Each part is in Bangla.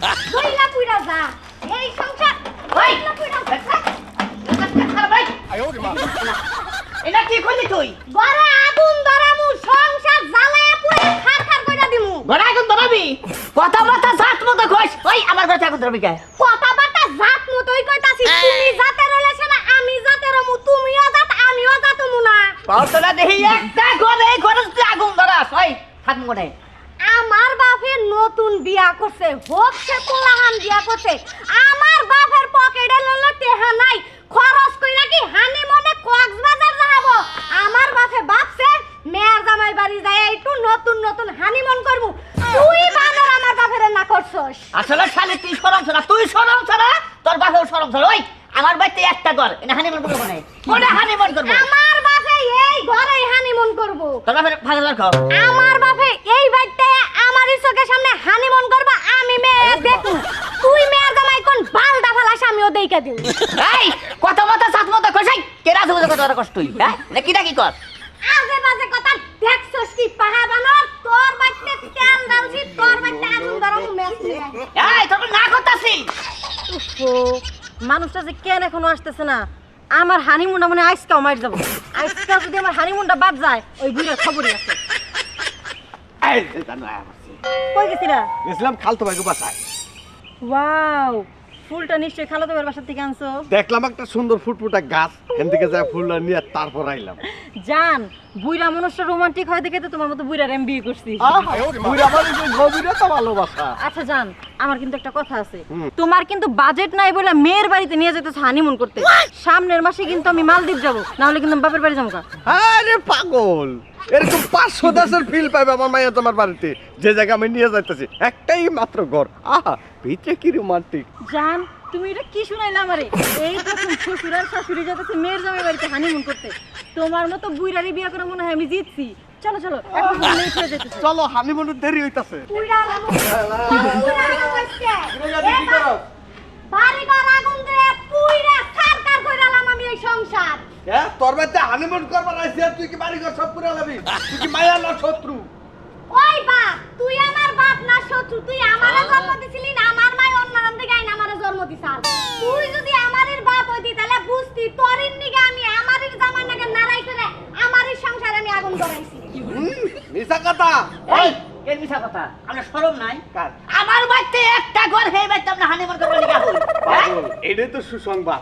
বইলা পুইরা যা এই সংসার বইলা পুইরা যা এটা কি করলি তুই ঘরে আগুন ধরামু সংসার জ্বালায়া পুরা খার খার কইরা দিমু ঘরে আগুন ধরাবি কথা কথা সাত মতো খোঁজ ওই আমার ঘরে আগুন ধরাবি কে কথাবার্তা জাত মতোই কইতাছি তুমি জাতের রইলেছ না আমি জাতের মু তুমিও জাত আমিও জাতমু না পাওতলা দেখি একটা ঘরে ঘরে তুই আগুন ধরাস ওই আমার বাপের নতুন বিয়া করছে হোক সে কোলাহান বিয়া করছে। আমার বাপের পকেটে লল টেহা নাই খরচ কইরা কি হানি মনে কক্সবাজার যাব? আমার বাপে বাপছে মেয়ের জামাই বাড়ি যায় একটু নতুন নতুন হানিমন করব। তুই বানর আমার বাপের না করছস? আসলে শালি তুই সরম ছড়া তুই সরম ছড়া তোর বাপেও সরম ছড়া। ওই আমার বাড়িতে একটা ঘর এটা হানিমন করব কোনে কোনে হানিমন করব? আমার বাপে এই ঘরেই হানিমন করব। তোর বাপের ভালো রাখো আমার বাপে এই বাড়িতে আমার চোখের সামনে হানিমন করব আমি মেয়ে দেখু তুই মেয়ের জামাই কোন বালটা ফালাস আমিও দেইকা এই কত মতো সাত মতো খোঁজাই কে রাজু বুঝে কত কষ্ট তুই হ্যাঁ? এটা কিটা কি কর? আজে বাজে কথা দেখছস কি পাহা বানর? তোর বাড়িতে তেল তোর বাড়িতে আগুন মেস এই তোর না করতাছি? উফো, মানুষটা যে কেন এখনও আসতেছে না? আমার হানিমুনটা মনে আজকাও মার যাব। আজকা যদি আমার হানিমুনটা বাদ যায় ওই বুড়ির খবরই আছে। কই গেছিলা? গেছিলাম খালতো ভাইকে বাসায়। ওয়াও ফুলটা নিশ্চয়ই খালাতো বাসার থেকে আনছো? দেখলাম একটা সুন্দর ফুটফুটা গাছ এখান থেকে যা ফুলটা নিয়ে তারপর আইলাম। জান বুইরা মানুষটা রোমান্টিক হয় দেখে তো তোমার মতো বুইরার আমি বিয়ে করছি। মানুষ ভালোবাসা। আচ্ছা জান আমার কিন্তু একটা কথা আছে। তোমার কিন্তু বাজেট নাই বলে মেয়ের বাড়িতে নিয়ে যেতেছে হানিমুন করতে। সামনের মাসে কিন্তু আমি মালদ্বীপ যাব না হলে কিন্তু বাপের বাড়ি যাব আরে পাগল! এরকম পাঁচশো দেশের ফিল পাবে আমার মাইয়া তোমার বাড়িতে। যে জায়গা আমি নিয়ে যাইতেছি একটাই মাত্র ঘর। আহা ভিতরে কি রোমান্টিক জান তুমি এটা কি শুনাইলে আমারে? এই প্রথম শ্বশুর আর শাশুড়ি যেতেছে মেয়ের জামাই বাড়িতে হানিমুন করতে। তোমার মতো বুইরারি বিয়ে করে মনে হয় আমি জিতছি। চলো চলো এখন লেট হয়ে যেতেছে। চলো হানিমুনের দেরি হইতাছে। বাড়ি ঘর আগুন দিয়ে পুইরা খার খার কইরালাম আমি এই সংসার। হ্যাঁ তোর বাড়িতে হানিমুন করবার আইছি তুই কি বাড়ি ঘর সব করে লাবি? তুই কি মায়া না শত্রু? ওই বাপ তুই আমার বাপ না শত্রু তুই আমারে জন্ম দিছিলি না আমার মাই অন্য নাম থেকে আমারে তুই যদি আমারের বাপ হইতি তাহলে বুঝতি তোরির নিগে আমি আমারের জামার করে আমারের সংসারে আমি আগুন ধরাইছি। হুম, মিছা কথা? এই এর মিছা কথা আমরা সরম নাই। কার? আমার বাড়িতে একটা ঘর আমরা হানিমন করব হই পাগল, এটাই তো সুসংবাদ।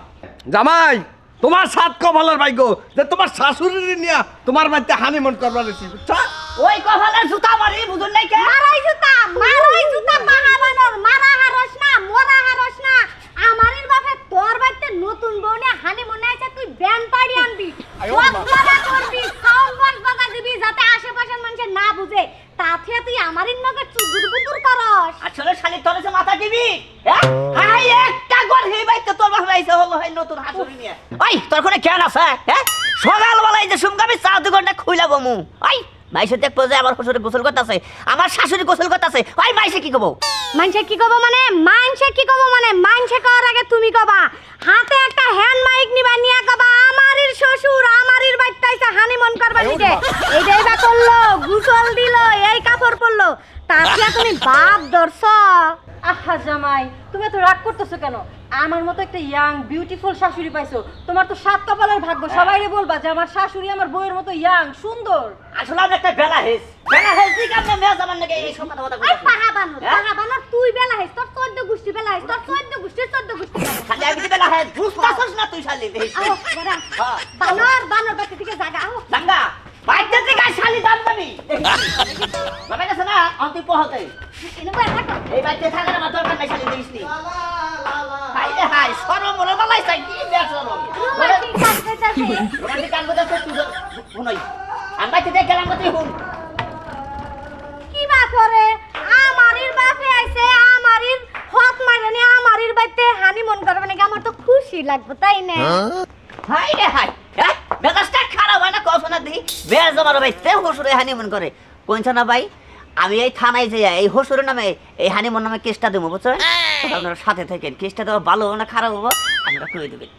জামাই তোমার সাত কপালের ভাগ্য যে তোমার শাশুড়ি নিয়ে তোমার বাড়িতে হানিমুন করবার ওই কপালের জুতা মারি বুঝুন নাই কে? মারাই জুতা মারাই জুতা বাহা বানর মারা মোরা হারস না। আমারের বাপে তোর বাড়িতে নতুন বউনে হানি মনে আছে তুই ব্যান পাড়ি আনবি। ওয়াকবারা করবি সাউন্ড বক্স বাজা দিবি যাতে আশেপাশের মানুষ না বুঝে। তাতে তুই আমারির নগে চুগুর বুতুর করস। আসলে শালি তোর যে মাথা দিবি? হ্যাঁ? হাই একটা ঘর হে বাড়িতে তোর বাবা আইছে হলো হয় নতুন হাসুরি নিয়ে। ওই তোর কোনে কেন আছে? হ্যাঁ? সকালবেলা এই যে সুমগামি চা দু ঘণ্টা খুইলা বমু। ওই মাইসে দেখব যে আমার শ্বশুরে গোসল করতেছে আমার শাশুড়ি গোসল করতেছে। ওই মাইসে কি কব মানছে কি কব মানে? মানছে কি কব মানে? মানছে কর আগে তুমি কবা। হাতে একটা হ্যান্ড মাইক নিবা নিয়া কবা আমারির শ্বশুর আমারির বাড়িতে আইছে হানিমন করবা নিতে এইটাই বা করল গুসল দিল এই কাপড় পরলো। তারপরে তুমি বাপ ধরছ। আহা জামাই তুমি এত রাগ করতেছো কেন? আমার মতো একটা ইয়াং বিউটিফুল শাশুড়ি পাইছো। তোমার তো সাত কপালের ভাগ্য সবাই বলবা যে আমার শাশুড়ি আমার বউয়ের মতো ইয়াং সুন্দর। আসলে আমি একটা বেলা হেস। বেলা হেস দিকে আপনি মেয়ে আমার নাকি এই সব কথা কথা। পাহা হ্যাঁ? পাহা বানর তুই বেলা হইস তোর চোদ্দ হইস তোর চোদ্দ গোষ্ঠী চোদ্দ হইস। খালি আমি তো বেলা হেস বুঝতাছস না তুই শালি হ্যাঁ। বানর বানর বাড়ি থেকে জায়গা আহো দাঙ্গা বাইতে থেকে শালি দাম পাবি বাবা গেছে না তুই পহতে থাকো এই বাড়িতে থাকার আমার দরকার নাই শালি দেখিস নি হাই রে হাই সরম মরে মালাই চাই কি বে সরম রোমান্টিক কাজ করতেছে রোমান্টিক গান করতে তুই শুনই আমি বাইতে গেলাম তুই শুন আমারির বাইতে হানি মন করবে নাকি আমার তো খুশি লাগবে তাই না? হাই রে হাই বেগাসটা মেজাজটা খারাপ হয় না কসনা দেখি বেশ জমার ভাই তে হসুরে হানিমুন করে। কোনছ না ভাই আমি এই থানায় যে এই হসুরের নামে এই হানিমুন নামে কেসটা দেবো বুঝছ? আপনারা সাথে থাকেন কেসটা দেওয়া ভালো হব না খারাপ হব আমরা করে দেবেন?